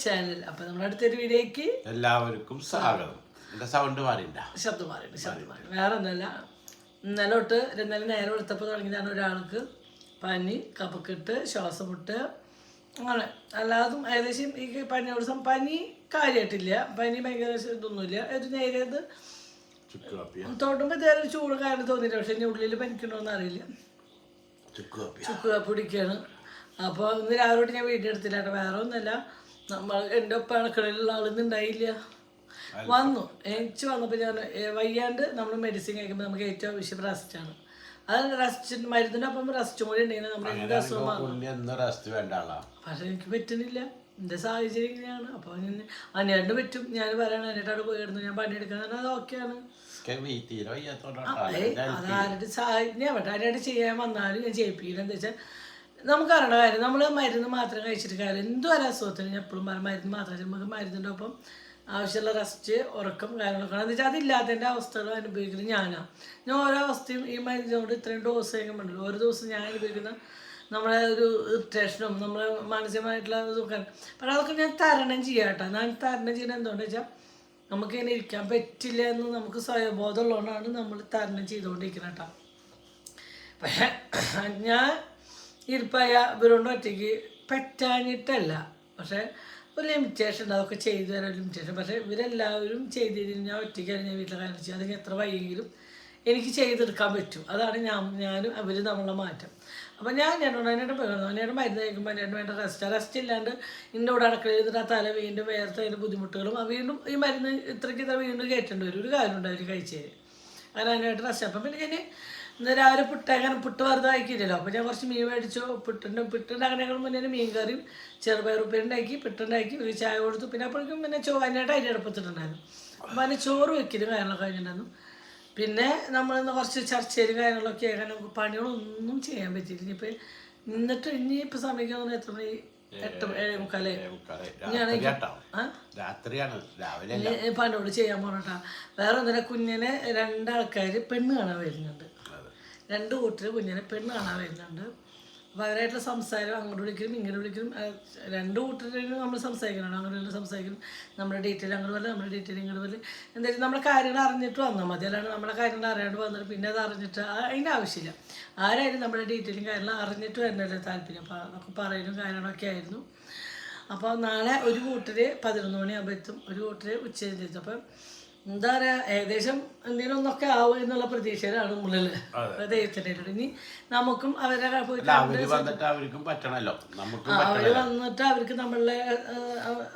Channel അപ്പൊ നമ്മുടെ അടുത്തൊരു വീഡിയോക്ക് എല്ലാവർക്കും സ്വാഗതം. എന്റെ സൗണ്ട് മാറിണ്ട ശബ്ദം മാറിയിട്ട് ശബ്ദം മാറി വേറെ ഒന്നല്ല ഇന്നലെ തൊട്ട് ഇന്നലെ നേരം എടുത്തപ്പോൾ തുടങ്ങിയതാണ് ഒരാൾക്ക് പനി കപക്കെട്ട് ശ്വാസം മുട്ട് അങ്ങനെ അല്ലാതും ഏകദേശം ഈ പനി ദിവസം പനി കാര്യമായിട്ടില്ല പനി ഭയങ്കര ഇതൊന്നുമില്ല. ഒരു നേരിയത് തോട്ടുമ്പോ കാപ്പിയ തൊട്ടുമ്പോൾ ഇതേ ചൂട് കാരണം തോന്നിയില്ല. പക്ഷെ എന്റെ ഉള്ളിൽ പനിക്കണോന്ന് അറിയില്ല. ചുക്ക് കാപ്പി കുടിക്കുകയാണ് അപ്പോൾ ഇന്ന് രാവിലെ ഞാൻ വീഡിയോ എടുത്തില്ല. കേട്ടോ വേറെ ഒന്നുമല്ല നമ്മൾ എന്റെ ഒപ്പം അണക്കളിലുള്ള ആളൊന്നും ഉണ്ടായില്ല. വന്നു. എനിക്ക് വന്നപ്പോൾ ഞാൻ വയ്യാണ്ട് നമ്മൾ മെഡിസിൻ കഴിക്കുമ്പോൾ നമുക്ക് ഏറ്റവും ആവശ്യം റെസ്റ്റാണ് അത് റെസ്റ്റ് ഒപ്പം റെസ്റ്റും കൂടി ഉണ്ടെങ്കിൽ നമ്മൾ എന്ത് പക്ഷെ എനിക്ക് പറ്റുന്നില്ല. എന്റെ സാഹചര്യം ഇങ്ങനെയാണ്. അപ്പോൾ ഞാൻ അനിയാണ്ട് പറ്റും. ഞാൻ പറയണം എന്നിട്ടവിടെ പോയി കിടന്നു ഞാൻ പണിയെടുക്കുന്നത് അത് ഓക്കെയാണ് അതാരുടെ സാഹചര്യം പറ്റും അതിനായിട്ട് ചെയ്യാൻ വന്നാലും ഞാൻ ചെയ്യിപ്പിക്കില്ല എന്താ വെച്ചാൽ നമുക്കറിയണ കാര്യം നമ്മൾ മരുന്ന് മാത്രം കഴിച്ചിട്ട് കാര്യം എന്തോ ഒരു അസുഖത്തിന് എപ്പോഴും മരുന്ന് മാത്രം നമുക്ക് മരുന്നിന്റെ ഒപ്പം ആവശ്യമുള്ള റെസ്റ്റ് ഉറക്കം കാര്യങ്ങളൊക്കെ എന്ന് വെച്ചാൽ അതില്ലാത്തതിന്റെ അവസ്ഥകൾ അനുഭവിക്കുന്നത് ഞാനാണ് ഞാൻ ഓരോ അവസ്ഥയും ഈ മരുന്നുകൊണ്ട് ഇത്രയും ഡോസ് കഴിക്കുമ്പോഴല്ലോ ഒരു ദിവസം ഞാൻ അനുഭവിക്കുന്ന നമ്മളെ ഒരു ഇറിറ്റേഷനും നമ്മളെ മാനസികമായിട്ടുള്ള ഇതൊക്കെ പക്ഷേ അതൊക്കെ ഞാൻ തരണം ചെയ്യാട്ടോ ഞാൻ തരണം ചെയ്യുന്നത് എന്തുകൊണ്ടെന്ന് വെച്ചാൽ നമുക്ക് ഇങ്ങനെ ഇരിക്കാൻ പറ്റില്ല എന്ന് നമുക്ക് സ്വയബോധമുള്ളതുകൊണ്ടാണ് നമ്മൾ തരണം ചെയ്തുകൊണ്ടിരിക്കുന്നത് കേട്ടോ. പക്ഷേ ഞാൻ ഇരിപ്പായ ഇവരോണ്ട് ഒറ്റയ്ക്ക് പറ്റാഞ്ഞിട്ടല്ല. പക്ഷെ ഒരു ലിമിറ്റേഷൻ ഉണ്ട്. അതൊക്കെ ചെയ്തു തരാൻ ലിമിറ്റേഷൻ പക്ഷെ ഇവരെല്ലാവരും ചെയ്തിരുന്നു ഞാൻ ഒറ്റയ്ക്കാണ് ഞാൻ വീട്ടിലെ കാര്യം ചെയ്യും അതിന് എത്ര വൈകിയെങ്കിലും എനിക്ക് ചെയ്തെടുക്കാൻ പറ്റും. അതാണ് ഞാൻ ഞാനും അവർ തമ്മിലുള്ള മാറ്റം. അപ്പം ഞാൻ എന്നോട് എന്നോട് പറയുന്നു. അതിനോട് മരുന്ന് കഴിക്കുമ്പോൾ എന്നോട് വേണ്ട റെസ്റ്റ് റെസ്റ്റ് ഇല്ലാണ്ട് ഇന്ന കൂടെ അടക്കള ചെയ്തിട്ട് ആ തല വീണ്ടും വേർത്ത് അതിന്റെ ബുദ്ധിമുട്ടുകളും ആ വീണ്ടും ഈ മരുന്ന് ഇത്രയ്ക്ക് ഇത്ര വീണ്ടും കയറ്റേണ്ടി വരും. ഒരു കാര്യം ഉണ്ടാവും അവർ കഴിച്ചേര്. അങ്ങനെ അതിനായിട്ട് റെസ്റ്റ് അപ്പം പിന്നെ ഞാൻ ഇന്ന് രാവിലെ പുട്ട് അങ്ങനെ പുട്ട് വെറുതെ ആക്കിയില്ലല്ലോ അപ്പോൾ ഞാൻ കുറച്ച് മീൻ മേടിച്ചു. പുട്ടിന്റെ പുട്ടുണ്ടാക്കണേക്കാൾ മുന്നേ മീൻ കറിയും ചെറുപയറുപ്പേരുണ്ടാക്കി പുട്ടുണ്ടാക്കി ഒരു ചായ കൊടുത്തു. പിന്നെ അപ്പോഴേക്കും പിന്നെ ചോ അതിനായിട്ട് അരി അടുപ്പത്തിട്ടുണ്ടായിരുന്നു. അപ്പോൾ അതിന് ചോറ് വെക്കലും കാര്യങ്ങളൊക്കെ കഴിഞ്ഞിട്ടുണ്ടായിരുന്നു. പിന്നെ നമ്മളിന്ന് കുറച്ച് ചർച്ചയിലും കാര്യങ്ങളൊക്കെ നമുക്ക് പണികളൊന്നും ചെയ്യാൻ പറ്റിയില്ല. ഇനിയിപ്പോൾ നിന്നിട്ട് ഇനിയിപ്പോൾ സമയം എത്ര മണി? എട്ട് ഏഴേ മുക്കാലേ രാത്രിയാണ്. പനോട് ചെയ്യാൻ പോണട്ടാ. വേറെ ഒന്നിനെ കുഞ്ഞിനെ രണ്ടാൾക്കാർ പെണ്ണ് കാണാൻ വരുന്നുണ്ട്. രണ്ട് കൂട്ടർ കുഞ്ഞിനെ പെണ്ണ് കാണാൻ വരുന്നുണ്ട്. അപ്പോൾ അവരായിട്ടുള്ള സംസാരം അങ്ങോട്ട് വിളിക്കലും ഇങ്ങോട്ട് വിളിക്കലും രണ്ട് കൂട്ടരും നമ്മൾ സംസാരിക്കണം അങ്ങോട്ട് വിളിച്ച് സംസാരിക്കണം നമ്മുടെ ഡീറ്റെയിൽ അങ്ങോട്ട് വല്ല നമ്മുടെ ഡീറ്റെയിൽ ഇങ്ങോട്ട് വല്ല എന്താ വെച്ചാൽ നമ്മുടെ കാര്യങ്ങൾ അറിഞ്ഞിട്ട് വന്നാൽ മതി. അല്ലാണ്ട് നമ്മുടെ കാര്യങ്ങൾ അറിയാണ്ട് വന്നിട്ട് പിന്നെ അത് അറിഞ്ഞിട്ട് അതിന്റെ ആവശ്യമില്ല. ആരായാലും നമ്മുടെ ഡീറ്റെയിലും കാര്യങ്ങളും അറിഞ്ഞിട്ട് വരുന്നല്ലേ താല്പര്യം. അപ്പോൾ അതൊക്കെ പറയലും കാര്യങ്ങളൊക്കെ ആയിരുന്നു. അപ്പോൾ നാളെ ഒരു കൂട്ടർ പതിനൊന്ന് മണിയാകുമ്പോൾ എത്തും. ഒരു കൂട്ടർ ഉച്ചയിലെത്തും. അപ്പം എന്താ പറയാ ഏകദേശം എന്തെങ്കിലും ഒന്നൊക്കെ ആവും എന്നുള്ള പ്രതീക്ഷയിലാണ് നമ്മളിൽ ദൈവത്തിന്റെ. ഇനി നമുക്കും അവരെ പോയിട്ട് അവർ വന്നിട്ട് അവർക്കും പറ്റണല്ലോ. അവർ വന്നിട്ട് അവർക്ക് നമ്മളെ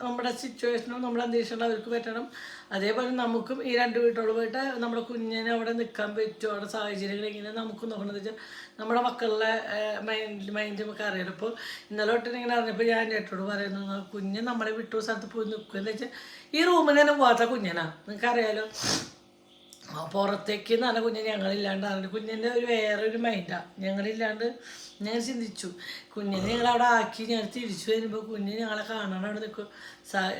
നമ്മുടെ സിറ്റുവേഷനും നമ്മുടെ അന്തരീക്ഷവും അവർക്ക് പറ്റണം. അതേപോലെ നമുക്കും ഈ രണ്ട് വീട്ടോട് പോയിട്ട് നമ്മുടെ കുഞ്ഞിനെ അവിടെ നിൽക്കാൻ പറ്റുമോ? അവിടെ സാഹചര്യങ്ങൾ ഇങ്ങനെ നമുക്കും നോക്കണമെന്ന് വെച്ചാൽ നമ്മുടെ മക്കളുടെ മൈൻഡ് മൈൻഡ് നമുക്ക് അറിയാം ഇപ്പോൾ ഇന്നലെ തൊട്ട് അറിഞ്ഞപ്പോൾ ഞാൻ ചേട്ടോട് പറയുന്നു കുഞ്ഞ് നമ്മളെ വിട്ടു സ്ഥലത്ത് പോയി നിൽക്കുക എന്ന് വെച്ചാൽ ഈ റൂമിൽ തന്നെ പോകാത്ത കുഞ്ഞനാ. നിങ്ങൾക്കറിയാലോ പുറത്തേക്ക് നല്ല കുഞ്ഞ് ഞങ്ങളില്ലാണ്ട് അറിഞ്ഞു. കുഞ്ഞിന്റെ ഒരു വേറെ ഒരു മൈൻഡാണ് ഞങ്ങളില്ലാണ്ട് ഞാൻ ചിന്തിച്ചു കുഞ്ഞിനെ ഞങ്ങൾ അവിടെ ആക്കി ഞങ്ങൾ തിരിച്ചു വരുമ്പോൾ കുഞ്ഞിനെ ഞങ്ങളെ കാണാൻ അവിടെ നിൽക്കും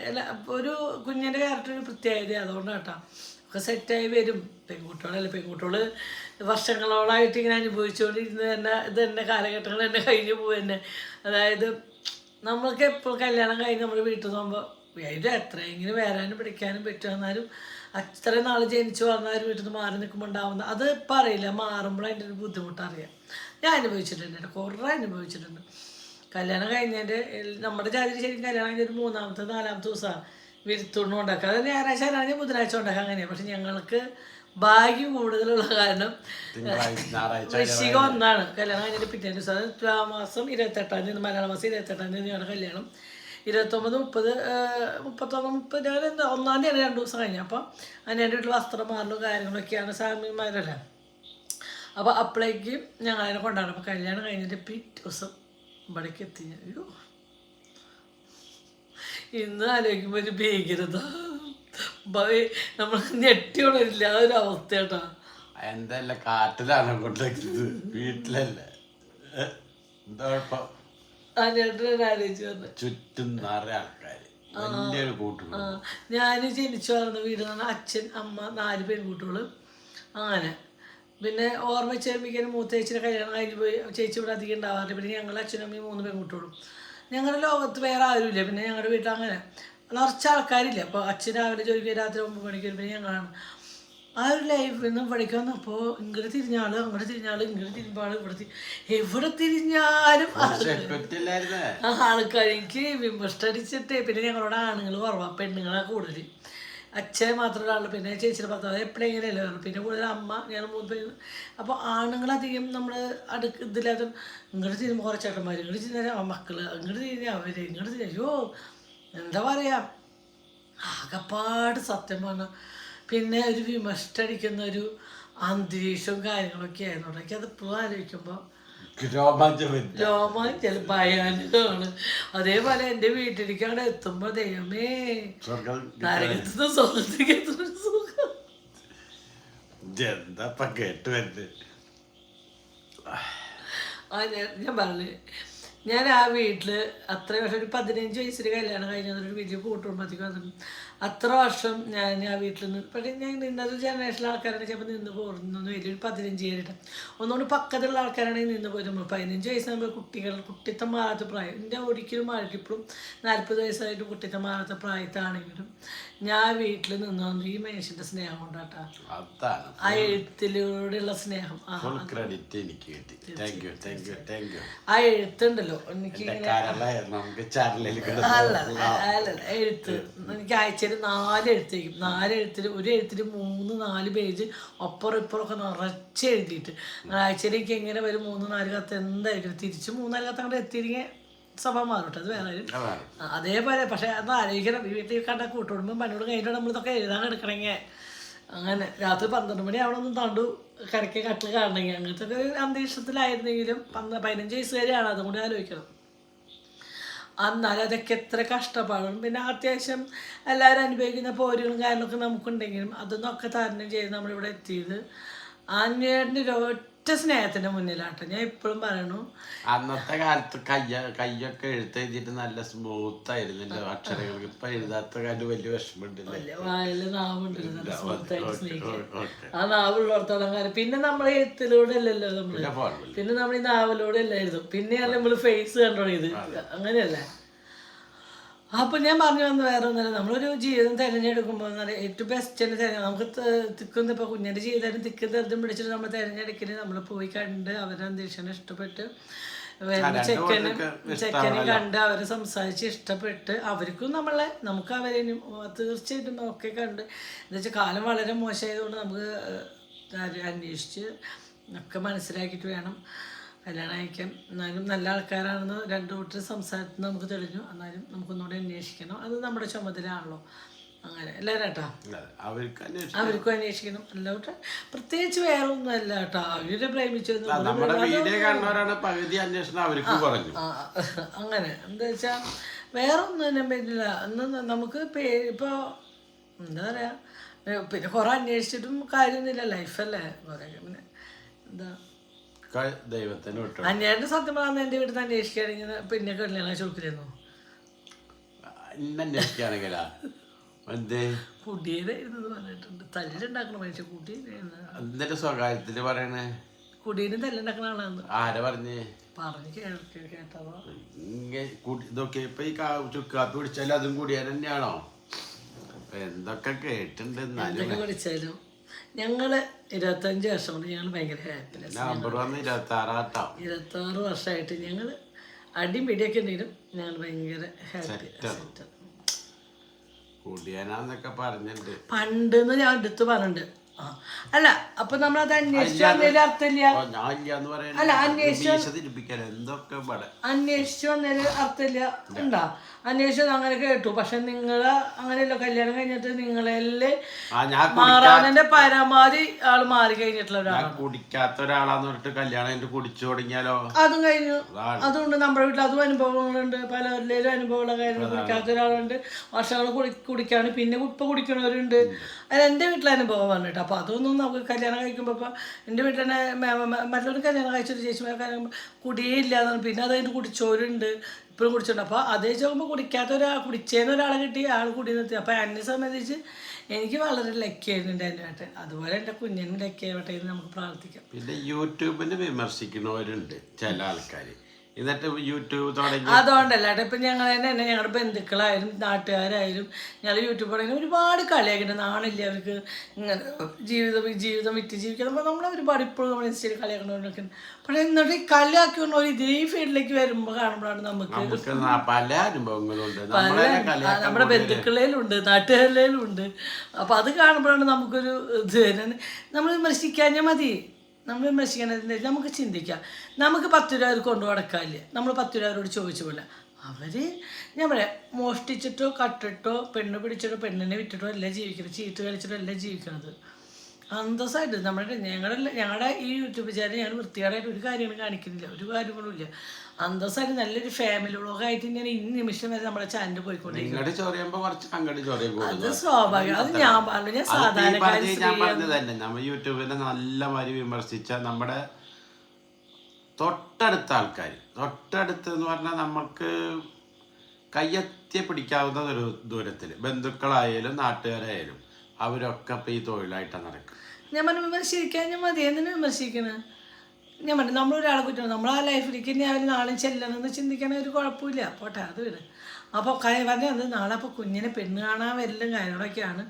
അല്ല ഒരു കുഞ്ഞിന്റെ ക്യാരക്ടർ ഒരു പ്രത്യേകത അതുകൊണ്ടാണ് കേട്ടോ ഒക്കെ സെറ്റായി വരും. പെൺകുട്ടികളല്ലേ പെൺകുട്ടികൾ വർഷങ്ങളോളായിട്ട് ഇങ്ങനെ അനുഭവിച്ചുകൊണ്ടിരുന്ന തന്നെ ഇത് തന്നെ കാലഘട്ടങ്ങൾ തന്നെ കഴിഞ്ഞു പോകും തന്നെ അതായത് നമ്മൾക്ക് എപ്പോൾ കല്യാണം കഴിഞ്ഞ് നമ്മൾ വീട്ടിൽ പോകുമ്പോൾ വീട് എത്രയെങ്കിലും വരാനും പിടിക്കാനും പറ്റും എന്നാലും അത്രയും നാൾ ജനിച്ചു വളർന്നവർ വീട്ടിൽ നിന്ന് മാറി നിൽക്കുമ്പോൾ ഉണ്ടാവുന്ന അത് ഇപ്പം അറിയില്ല മാറുമ്പോൾ അതിന്റെ ഒരു ബുദ്ധിമുട്ട് അറിയാം. ഞാൻ അനുഭവിച്ചിട്ടുണ്ട് കേട്ടോ. കുറേ അനുഭവിച്ചിട്ടുണ്ട്. കല്യാണം കഴിഞ്ഞതിന്റെ നമ്മുടെ ജാതിയിൽ ശരിക്കും കല്യാണം കഴിഞ്ഞ ഒരു മൂന്നാമത്തെ നാലാമത്തെ ദിവസമാണ് വിരുത്തുണ്ണു ഉണ്ടാക്കുക. അത് ഞായറാഴ്ച ആണെങ്കിൽ ബുധനാഴ്ച ഉണ്ടാക്കുക അങ്ങനെയാണ് പക്ഷെ ഞങ്ങൾക്ക് ഭാഗ്യം കൂടുതലുള്ള കാരണം വൃശ്ചികം ഒന്നാണ്. കല്യാണം കഴിഞ്ഞിട്ട് പിറ്റേ ദിവസം അത് തുലാമാസം ഇരുപത്തെട്ടാം തീയതി മലയാള മാസം ഇരുപത്തെട്ടാം തീയതിയാണ് കല്യാണം. ഇരുപത്തൊമ്പത് മുപ്പത് മുപ്പത്തൊന്ന് മുപ്പത് ഒന്നാം തീയതി രണ്ട് ദിവസം കഴിഞ്ഞു അപ്പം അതിന്റെ വീട്ടിൽ വസ്ത്രം മാറലും കാര്യങ്ങളൊക്കെയാണ് സ്വാമിമാരല്ല അപ്പോൾ അപ്പളേക്ക് ഞങ്ങൾ അതിനെ കൊണ്ടാണ്. അപ്പോൾ കല്യാണം കഴിഞ്ഞിട്ട് പിറ്റേ ദിവസം ഇവിടേക്ക് എത്തി. ഞാൻ അയ്യോ. ഇന്ന് ആലോചിക്കുമ്പോൾ ഒരു ഭീകരത. നമ്മൾ ഞെട്ടിയോണില്ല ആ ഒരു അവസ്ഥ കേട്ടോ എന്തല്ല കാട്ടിലാണ് കൊണ്ടുവയ്ക്കുന്നത് വീട്ടിലല്ലേ? എന്താ കുഴപ്പം? ചുറ്റും നിറയെ വലിയൊരു ഞാൻ ജനിച്ചു വളർന്ന വീട് അച്ഛൻ അമ്മ നാല് പെൺകുട്ടികൾ അങ്ങനെ പിന്നെ ഓർമ്മ ചേർപ്പിക്കാൻ മൂത്ത ചേച്ചിയുടെ കല്യാണം കഴിഞ്ഞ് പോയി. ചേച്ചി ഇവിടെ അധികം ഉണ്ടാവാറില്ല. പിന്നെ ഞങ്ങളുടെ അച്ഛനും അമ്മയും മൂന്ന് പെൺകുട്ടികളും. ഞങ്ങളുടെ ലോകത്ത് വേറെ ആരുമില്ല. പിന്നെ ഞങ്ങളുടെ വീട്ടിൽ അങ്ങനെ നിറച്ച ആൾക്കാരില്ല. അപ്പോൾ അച്ഛൻ രാവിലെ ജോലിക്ക് രാത്രി ഒമ്പത് മണിക്ക് വരുമ്പോൾ ഞങ്ങളാണ്. ആ ഒരു ലൈഫിൽ നിന്ന് പഠിക്കാൻ വന്നപ്പോൾ ഇങ്ങോട്ട് തിരിഞ്ഞാൾ അങ്ങോട്ട് തിരിഞ്ഞാൾ ഇങ്ങോട്ട് തിരിഞ്ഞാൾ ഇവിടെ എവിടെ തിരിഞ്ഞാലും ആൾക്കാർ എനിക്ക് വിമർശിച്ചിട്ട് പിന്നെ ഞങ്ങളോട് ആണുങ്ങൾ കുറവാണ് പെണ്ണുങ്ങളാണ് കൂടുതൽ അച്ഛൻ മാത്രമല്ല ഉള്ളൂ പിന്നെ ചേച്ചിയുടെ ഭർത്താവ് എപ്പോഴെങ്കിലല്ലേ അല്ലേ പിന്നെ കൂടുതൽ അമ്മ ഞാൻ മൂന്ന് പേര്. അപ്പോൾ ആണുങ്ങളധികം നമ്മൾ അടുക്ക് ഇതില്ലാത്ത ഇങ്ങോട്ട് തിരുമ്പോൾ കുറേ ചേട്ടന്മാർ ഇങ്ങോട്ട് തിരിഞ്ഞാൽ മക്കൾ ഇങ്ങോട്ട് തിരിഞ്ഞാൽ അവർ ഇങ്ങോട്ട് അയ്യോ എന്താ പറയുക ആകെപ്പാട് സത്യം പറഞ്ഞാൽ പിന്നെ ഒരു വിമർശിച്ചടിക്കുന്ന ഒരു അന്തരീക്ഷവും കാര്യങ്ങളൊക്കെ ആയിരുന്നു. എനിക്ക് അത് ഇപ്പോഴും ആലോചിക്കുമ്പോൾ രോമാഞ്ചൽ ഭയാനകമാണ് അതേപോലെ എന്റെ വീട്ടിലേക്ക് അവിടെ എത്തുമ്പോൾ ദൈവമേ നരകത്തുനിന്ന് എത്തുന്ന സുഖം. എന്താ കേട്ട് വരുന്നത്? ആ ഞാൻ ഞാൻ പറഞ്ഞു. ഞാൻ ആ വീട്ടിൽ അത്ര വർഷം ഒരു പതിനഞ്ച് വയസ്സിൽ കല്യാണം കഴിഞ്ഞത് ഒരു വലിയ കൂട്ടുകുടുംബത്തേക്ക് വന്നു അത്ര വർഷം ഞാൻ ആ വീട്ടിൽ നിന്ന് പക്ഷേ ഞാൻ നിന്നത് ജനറേഷനിലെ ആൾക്കാരാണ് ചിലപ്പോൾ നിന്ന് പോകുന്നു വലിയൊരു പതിനഞ്ച് പേരുടെ ഒന്നുകൊണ്ട് പക്കത്തുള്ള ആൾക്കാരാണെങ്കിൽ നിന്ന് പോരുമ്പോൾ പതിനഞ്ച് വയസ്സാകുമ്പോൾ കുട്ടികൾ കുട്ടിത്തം മാറാത്ത പ്രായം എന്റെ ഒരിക്കലും ഇപ്പോഴും നാൽപ്പത് വയസ്സായിട്ട് കുട്ടിത്തം മാറാത്ത പ്രായത്താണെങ്കിലും ഞാൻ വീട്ടിൽ നിന്നോണ്ട് ഈ മനുഷ്യന്റെ സ്നേഹം കൊണ്ടാട്ടാ. അതാണ്. ആ എഴുത്തിലൂടെയുള്ള സ്നേഹം. ആ ഫുൾ ക്രെഡിറ്റ് എനിക്ക് കിട്ടി. Thank you thank you thank you ആ എഴുത്തുണ്ടല്ലോ. എനിക്ക് നമുക്ക് അല്ല അല്ല എഴുത്ത്. എനിക്ക് ആഴ്ചയിൽ നാല് എഴുത്തേക്കും നാല് എഴുത്തിൽ ഒരു എഴുത്തിൽ മൂന്ന് നാല് പേജ് ഒപ്പറും ഇപ്പുറമൊക്കെ നിറച്ച് എഴുതിയിട്ട്. ആഴ്ചയിൽ എനിക്ക് എങ്ങനെ വരും? മൂന്ന് നാല് കത്ത് എന്തായാലും തിരിച്ച് മൂന്നാൽ കത്ത് അങ്ങോട്ട് എത്തിയിരിക്കുക സഭ മാറട്ടെ അത്. വേറെ അതേപോലെ പക്ഷെ അത് ആലോചിക്കണം. ഈ വീട്ടിൽ കണ്ട കൂട്ടുകുടുംബം പണിയോട് കഴിഞ്ഞിട്ട് നമ്മളിതൊക്കെ എഴുതാൻ എടുക്കണമെങ്കിൽ അങ്ങനെ രാത്രി പന്ത്രണ്ട് മണി അവിടെ ഒന്നും തണ്ടു കിടക്കെ കട്ടിൽ കാണണമെങ്കിൽ അങ്ങനത്തെ ഒരു അന്തരീക്ഷത്തിലായിരുന്നെങ്കിലും പന്ത പതിനഞ്ച് വയസ്സുകാരെയാണ് അതും കൂടി ആലോചിക്കണം. എന്നാലും അതൊക്കെ എത്ര കഷ്ടപ്പാടും പിന്നെ അത്യാവശ്യം എല്ലാവരും അനുഭവിക്കുന്ന പോരുകളും കാര്യങ്ങളൊക്കെ നമുക്കുണ്ടെങ്കിലും അതൊന്നൊക്കെ തരണം ചെയ്ത് നമ്മളിവിടെ എത്തിയത്. ആന്വേടിന്റെ ഒറ്റ സ്നേഹത്തിന്റെ മുന്നിലാട്ടോ. ഞാൻ ഇപ്പോഴും പറയണു. അന്നത്തെ കാലത്ത് കയ്യ കയ്യൊക്കെ എഴുത്തെഴുതിയിട്ട് നല്ല സ്മൂത്ത് ആയിരുന്നല്ലോ. അക്ഷരങ്ങൾക്ക് ഇപ്പൊ എഴുതാത്ത കാര്യം വലിയ വിഷമമുണ്ടല്ലേ? വായിൽ നാവുണ്ടല്ലോ. സ്നേഹിക്കാൻ ഓക്കെ ആ നാവുള്ളിടത്തോളം പിന്നെ നമ്മൾ എഴുത്തിലൂടെ അല്ലല്ലോ നമ്മൾ. പിന്നെ നമ്മൾ ഈ നാവിലൂടെ അല്ല എഴുതും പിന്നെയല്ല നമ്മൾ ഫേസ് കണ്ടോളിയത് അങ്ങനെയല്ലേ? അപ്പൊ ഞാൻ പറഞ്ഞു വന്ന വേറെ ഒന്നല്ല നമ്മളൊരു ജീവിതം തിരഞ്ഞെടുക്കുമ്പോൾ ഏറ്റവും ബെസ്റ്റ് തന്നെ നമുക്ക് തിക്കുന്ന ഇപ്പോൾ കുഞ്ഞിന്റെ ജീവിതം തിക്കും തെറുതും പിടിച്ചിട്ട് നമ്മൾ തിരഞ്ഞെടുക്കൽ നമ്മൾ പോയി കണ്ട് അവരെ അന്തരീക്ഷം ഇഷ്ടപ്പെട്ട് ചെക്കന് ചെക്കനെ ചെക്കനും കണ്ട് അവരെ സംസാരിച്ച് ഇഷ്ടപ്പെട്ട് അവർക്കും നമ്മളെ നമുക്ക് അവരെ തീർച്ചയായിട്ടും ഒക്കെ കണ്ട്. എന്നുവെച്ചാൽ കാലം വളരെ മോശമായതുകൊണ്ട് നമുക്ക് അന്വേഷിച്ച് ഒക്കെ മനസ്സിലാക്കിയിട്ട് വേണം. കല്യാണം അയക്കാൻ എന്നാലും നല്ല ആൾക്കാരാണെന്ന് രണ്ടു കൂട്ടർ സംസാരത്തിൽ നമുക്ക് തെളിഞ്ഞു. എന്നാലും നമുക്കൊന്നുകൂടെ അന്വേഷിക്കണം. അത് നമ്മുടെ ചുമതലയാണല്ലോ. അങ്ങനെ. എല്ലാവരും കേട്ടോ അവർക്ക് അന്വേഷിക്കണം. അല്ലാട്ട് പ്രത്യേകിച്ച് വേറെ ഒന്നും അല്ല കേട്ടോ അവരെ പ്രേമിച്ചു അങ്ങനെ. എന്താ വെച്ചാൽ വേറെ ഒന്നും തന്നെ പറ്റില്ല എന്ന് നമുക്ക് ഇപ്പൊ ഇപ്പോൾ എന്താ പറയുക ഏ, പിന്നെ കുറെ അന്വേഷിച്ചിട്ടും കാര്യമൊന്നുമില്ല. ലൈഫല്ലേ? കുറേ പിന്നെ എന്താ ഒക്കെ ദൈവത്തിന് വിട്ടു. അന്വേഷണം സത്യം പറഞ്ഞാൽ എന്റെ വീട്ടിൽ നിന്ന് അന്വേഷിക്കുകയാണെങ്കിൽ പിന്നെ കല്യാണം ചോദിക്കില്ലായിരുന്നു? ഇന്ന് അന്വേഷിക്കുകയാണെങ്കിലാ എന്തേ? കുടിയേനായിരുന്നു പറഞ്ഞിട്ടുണ്ട്. തല്ലുണ്ടാക്കണ മനുഷ്യ കുടിയേനായിരുന്നു. എന്നിട്ട് സ്വകാര്യത്തിൽ പറയണേ? കുടീനും തല്ലുണ്ടാക്കണ ആളാണ്. ആരെ പറഞ്ഞേ? പറഞ്ഞ് കേൾക്ക കേട്ടതോ. ഇങ്ങ കൂട്ടി- ഇതൊക്കെ ഇപ്പൊ ഈ കാ- ചുക്കാപ്പി പിടിച്ചാൽ അതും കൂടിയാൻ തന്നെയാണോ? അപ്പൊ എന്തൊക്കെ കേട്ടിട്ടുണ്ട് എന്നാലും. ഞങ്ങൾ ഇരുപത്തഞ്ച് വർഷം കൊണ്ട് ഞങ്ങൾ ഭയങ്കര ഹാപ്പിനെസ് ഇരുപത്തി ആറ് ഇരുപത്താറ് വർഷമായിട്ട് ഞങ്ങൾ അടിയും പിടിയൊക്കെ ഉണ്ടെങ്കിലും ഞങ്ങൾ ഭയങ്കര ഹാപ്പി പണ്ട് ഞാൻ അടുത്ത് പറഞ്ഞിട്ടുണ്ട്. അല്ല അപ്പൊ നമ്മൾ അന്വേഷിച്ചു വന്നതിൽ അർത്ഥമില്ല. അപ്പൊ ഞാൻ ഇല്ലാന്ന് അല്ല, അന്വേഷിച്ച- അന്വേഷിച്ചു വന്നതിൽ അർത്ഥമില്ല. ഉണ്ടാ? അന്വേഷിച്ചു അങ്ങനെ കേട്ടു. പക്ഷെ നിങ്ങൾ അങ്ങനെയല്ലോ കല്യാണം കഴിഞ്ഞിട്ട് കുടി- മാറാനന്റെ പരമാവധി ആൾ മാറി കഴിഞ്ഞിട്ടുള്ള ഒരാളാണ്. കുടിക്കാത്ത ഒരാളാന്ന് പറഞ്ഞിട്ട് കല്യാണം കഴിഞ്ഞിട്ട് കുടിച്ചു തുടങ്ങിയാലോ? അതും കഴിഞ്ഞു. അതുകൊണ്ട് നമ്മുടെ വീട്ടിൽ അതും അനുഭവങ്ങളുണ്ട്. പലരിലും അനുഭവമുള്ള കാര്യങ്ങൾ കുടിക്കാത്ത ഒരാളുണ്ട്. വർഷങ്ങൾ കുടി കുടിക്കാണ്. പിന്നെ ഇപ്പൊ കുടിക്കണവരുണ്ട് അത് എന്റെ വീട്ടിലെ അനുഭവമാണ് കേട്ടോ അപ്പോൾ അതൊന്നും നമുക്ക് കല്യാണം കഴിക്കുമ്പോൾ ഇപ്പോൾ എന്റെ വീട്ടിൽ തന്നെ മറ്റൊരു കല്യാണം കഴിച്ചൊരു ചേച്ചിമാരെ കല്യാണം കുടിയേ ഇല്ല എന്നാണ് പിന്നെ അത് അതിന്റെ കുടിച്ചോരുണ്ട്. ഇപ്പോഴും കുടിച്ചിട്ടുണ്ട് അപ്പോൾ അതേ ചോദിക്കുമ്പോൾ കുടിക്കാത്ത ഒരാൾ കുടിച്ചേന്ന് ഒരാളെ കിട്ടി ആൾ കുടി നിർത്തി. അപ്പോൾ എന്നെ സംബന്ധിച്ച് എനിക്ക് വളരെ ലക്കിയായിരുന്നു എന്റെ അനുവായിട്ട് അതുപോലെ എന്റെ കുഞ്ഞിനും ലക്കിയാവട്ടെ എന്ന് നമുക്ക് പ്രാർത്ഥിക്കാം. പിന്നെ യൂട്യൂബിൽ വിമർശിക്കുന്നവരുണ്ട് ചില ആൾക്കാർ എന്നിട്ട് യൂട്യൂബ് തുടങ്ങി. അതുകൊണ്ടല്ല ഇപ്പൊ ഞങ്ങൾ തന്നെ തന്നെ ഞങ്ങളുടെ ബന്ധുക്കളായാലും നാട്ടുകാരായാലും ഞങ്ങൾ യൂട്യൂബ് തുടങ്ങി. ഒരുപാട് കളിയാക്കിയിട്ട് നാണില്ല അവർക്ക് ഇങ്ങനെ ജീവിതം ജീവിതം വിറ്റ് ജീവിക്കണം. നമ്മൾ ഒരുപാട് ഇപ്പോഴും നമ്മൾ ഇൻസ്റ്റയിൽ കളിയാക്കണവരൊക്കെ പക്ഷെ എന്നിട്ട് ഈ കളിയാക്കിക്കൊണ്ട് ഒരു ഇതേ ഫീൽഡിലേക്ക് വരുമ്പോൾ കാണുമ്പോഴാണ് നമുക്ക് പല അനുഭവങ്ങളും ഉണ്ട്. നമ്മളെ ആ, കളിയാക്കാൻ നമ്മുടെ ബന്ധുക്കളിലുണ്ട് നാട്ടുകാരിലുണ്ട് അപ്പോൾ അത് കാണുമ്പോഴാണ് നമുക്കൊരു ഇത് നമ്മൾ വിമർശിക്കാഞ്ഞാൽ മതി. നമ്മൾ വിമർശിക്കാനതിന്റെ നമുക്ക് ചിന്തിക്കാം. നമുക്ക് പത്ത് രൂപ അവർ കൊണ്ടു കൊടുക്കാനില്ല നമ്മൾ പത്ത് രൂപ അവരോട് ചോദിച്ചു പോലെ. അവർ ഞാൻ പറയാം മോഷ്ടിച്ചിട്ടോ കട്ടിട്ടോ പെണ്ണ് പിടിച്ചിട്ടോ പെണ്ണിനെ വിറ്റിട്ടോ അല്ല ജീവിക്കുന്നത് ചീട്ട് കളിച്ചിട്ടോ അല്ല ജീവിക്കുന്നത് അന്തസ്സായിട്ട് നമ്മുടെ ഞങ്ങളുടെ ഞങ്ങളുടെ ഈ യൂട്യൂബ് ചാനൽ ഞങ്ങൾ വൃത്തികേടായിട്ട് ഒരു കാര്യങ്ങളും കാണിക്കുന്നില്ല. ഒരു കാര്യങ്ങളും ഇല്ല. അന്തസ്സായിട്ട് നല്ലൊരു ഫാമിലി വ്ളോഗായിട്ട് ഞാൻ ഈ നിമിഷം വരെ നമ്മുടെ ചാനൽ പോയിക്കൊണ്ടിരിക്കും ഇങ്ങോട്ട് ചൊറിയുമ്പോ കുറച്ച് അങ്ങോട്ട് ചൊറിയും അത് കൂടുതൽ സ്വാഭാവികം. അത് ഞാൻ പറഞ്ഞു ഞാൻ സാധാരണക്കാരി ഞാൻ സ്ത്രീ പറഞ്ഞത് തന്നെ. നമ്മൾ യൂട്യൂബിനെ നല്ല മാതിരി വിമർശിച്ച നമ്മുടെ തൊട്ടടുത്ത ആൾക്കാർ തൊട്ടടുത്ത് എന്ന് പറഞ്ഞാൽ നമുക്ക് കയ്യെത്തി പിടിക്കാവുന്ന ഒരു ദൂരത്തിൽ ബന്ധുക്കളായാലും നാട്ടുകാരായാലും അവരൊക്കെ ഇപ്പം ഈ തൊഴിലായിട്ടാണ് നടക്കുന്നത് ഞാൻ പറഞ്ഞു വിമർശിക്കാൻ ഞാൻ മതി. എന്തിനാ വിമർശിക്കണ? ഞാൻ പറഞ്ഞു നമ്മളൊരാളെ കുറ്റം നമ്മൾ ആ ലൈഫിലേക്ക് ഇനി അവർ നാളെ ചെല്ലണമെന്ന് ചിന്തിക്കണ ഒരു കുഴപ്പമില്ല. പോട്ടെ അത് വിട്. അപ്പോൾ കാര്യം അത് നാളെ അപ്പോൾ കുഞ്ഞിനെ പെണ്ണ് കാണാൻ വരലും കാര്യങ്ങളൊക്കെയാണ്.